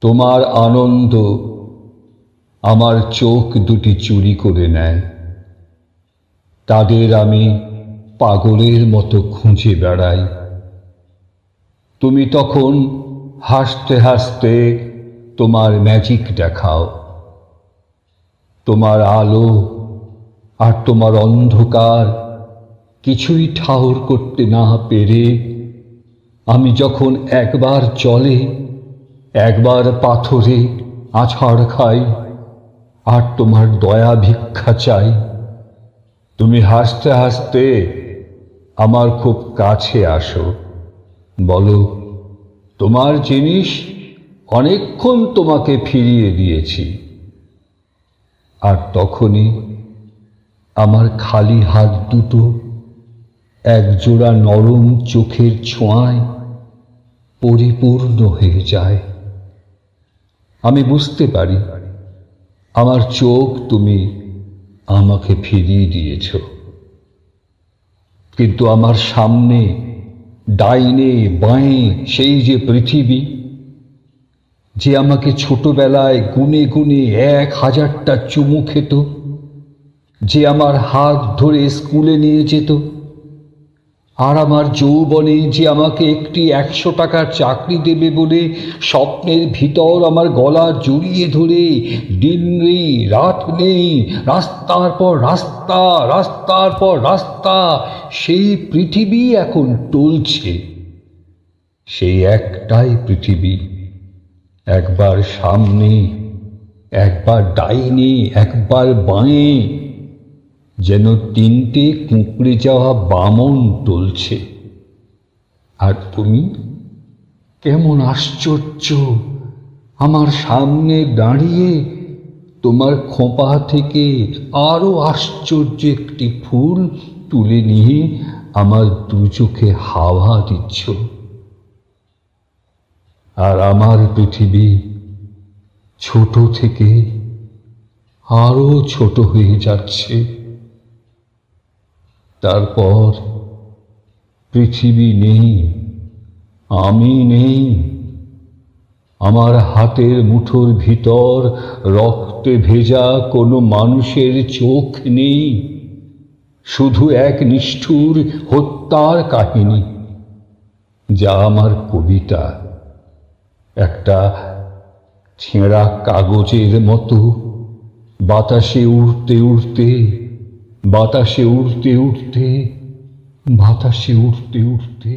তোমার আনন্দ আমার চোখ দুটি চুরি করে নেয়। তাদের আমি পাগলের মতো খুঁজে বেড়াই। তুমি তখন হাসতে হাসতে তোমার ম্যাজিক দেখাও। তোমার আলো আর তোমার অন্ধকার কিছুই ঠাউর করতে না পেরে আমি যখন একবার জলে একবার পাথরে আছাড় খাই, আর তোমার দয়া ভিক্ষা চাই। তুমি হাসতে হাসতে আমার খুব কাছে আসো। বলো, তোমার জিনিস অনেকক্ষণ তোমাকে ফিরিয়ে দিয়েছি। আর তখনই আমার খালি হাত দুটো একজোড়া নরম চোখের ছোঁয়ায় পরিপূর্ণ হয়ে যায়। আমি বুঝতে পারি। আমার চোখ তুমি আমাকে ফিরিয়ে দিয়েছ। কিন্তু আমার সামনে, ডাইনে, বাঁয়ে সেই যে পৃথিবী, যে আমাকে ছোটবেলায় গুনে গুনে এক হাজারটা চুমু খেত, যে আমার হাত ধরে স্কুলে নিয়ে যেত আর আমার যৌবনে যে আমাকে একটি একশো টাকার চাকরি দেবে বলে স্বপ্নের ভিতর আমার গলা জড়িয়ে ধরে, দিন নেই, রাত নেই, রাস্তার পর রাস্তা, রাস্তার পর রাস্তা, সেই পৃথিবী এখন টলছে। সেই একটাই পৃথিবী, একবার সামনে, একবার ডাইনে, একবার বাঁয়ে যেন তিনটে কুঁকড়ে যাওয়া বামন টলছে। আর তুমি? কেমন আশ্চর্য! আমার সামনে দাঁড়িয়ে তোমার খোঁপা থেকে আরও আশ্চর্য একটি ফুল তুলে নিয়ে আমার দু চোখে হাওয়া দিচ্ছ। আর আমার পৃথিবী ছোট থেকে আরও ছোট হয়ে যাচ্ছে। তারপর পৃথিবী নেই, আমি নেই। আমার হাতের মুঠোর ভিতর রক্তে ভেজা কোনো মানুষের চোখ নেই, শুধু এক নিষ্ঠুর হত্যার কাহিনী, যা আমার কবিতা, একটা ছেঁড়া কাগজের মতো বাতাসে উড়তে উড়তে বাতাসে উড়তে উড়তে বাতাসে উড়তে উড়তে